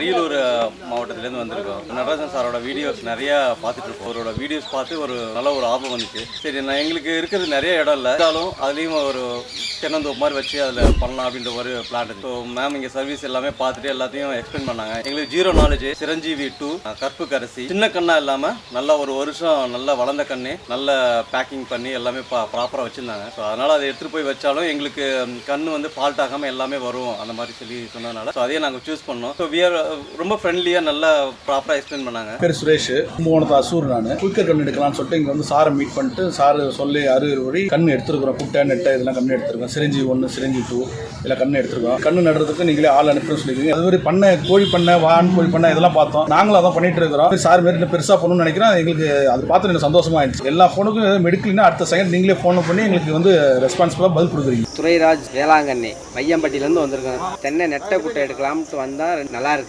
அரியலூர் மாவட்டத்திலேருந்து வந்திருக்கோம். நடராஜன் சாரோட வீடியோஸ் நிறைய பார்த்துட்டு இருக்கோம் அவரோட வீடியோஸ் பார்த்து ஒரு நல்ல ஒரு ஆபம் வந்துச்சு. சரி நான் எங்களுக்கு இருக்கிறது நிறைய இடம் இல்லை. இருந்தாலும் அதுலேயும் ஒரு தென்னந்தோப்பு மாதிரி வச்சு அதில் பண்ணலாம் அப்படின்ற ஒரு பிளான் இருக்கு. ஸோ மேம் இங்கே சர்வீஸ் எல்லாமே பார்த்துட்டு எல்லாத்தையும் எக்ஸ்பிளைன் பண்ணாங்க. எங்களுக்கு ஜீரோ நாலேஜ் சிரஞ்சீவி டூ கற்பு கரசி. சின்ன கண்ணா இல்லாமல் நல்ல ஒரு வருஷம் நல்ல வளர்ந்த கண்ணு நல்ல பேக்கிங் பண்ணி எல்லாமே ப்ராப்பராக வச்சுருந்தாங்க. ஸோ அதனால் அதை எடுத்துகிட்டு போய் வச்சாலும் எங்களுக்கு கண் வந்து ஃபால்ட் ஆகாமல் எல்லாமே வரும். அந்த மாதிரி சொல்லி சொன்னதுனால. ஸோ அதையே நாங்கள் சூஸ் பண்ணோம். ஸோ வியர் ரொம்ப ஃப்ரெண்ட்லியாக நல்லா ப்ராப்பராக எக்ஸ்பிளைன் பண்ணாங்க. பேர் சுரேஷ். கும்பகோணத்து அசூர் நான். குயிக்கர் கண் எடுக்கலாம்னு சொல்லிட்டு இங்கே வந்து சாரை மீட் பண்ணிட்டு சார் சொல்லி அறுபது வழி கண் எடுத்துருக்குறோம். குட்டை நெட்டை இதெல்லாம் கண் எடுத்துருக்கோம். சிரஞ்சி ஒன்று சிரஞ்சி டூ இதெல்லாம் கண் எடுத்துருக்கோம். கண்ணு நடுறதுக்கு நீங்களே ஆள் அனுப்புன்னு சொல்லியிருக்கீங்க அது மாதிரி பண்ணை கோழி பண்ணை வான் கோழி பண்ணை இதெல்லாம் பார்த்தோம். நாங்களும் அதான் பண்ணிட்டு இருக்கிறோம். சார் மாரி பெருசாக பண்ணணும்னு நினைக்கிறோம் எங்களுக்கு அது பார்த்து எனக்கு சந்தோஷமா ஆயிடுச்சு எல்லா ஃபோனுக்கும் மெடிக்கல்னா அடுத்த செகண்ட் நீங்களே ஃபோன் பண்ணி எங்களுக்கு வந்து ரெஸ்பான்சிபிளாக பதில் கொடுக்குறீங்க. துரைராஜ் வேளாங்கண்ணி மையம்பட்டியிலேருந்து வந்திருக்கோம். தென்னை நெட்டை குட்டை எடுக்கலாம்ட்டு வந்தால் நல்லா இருக்கு.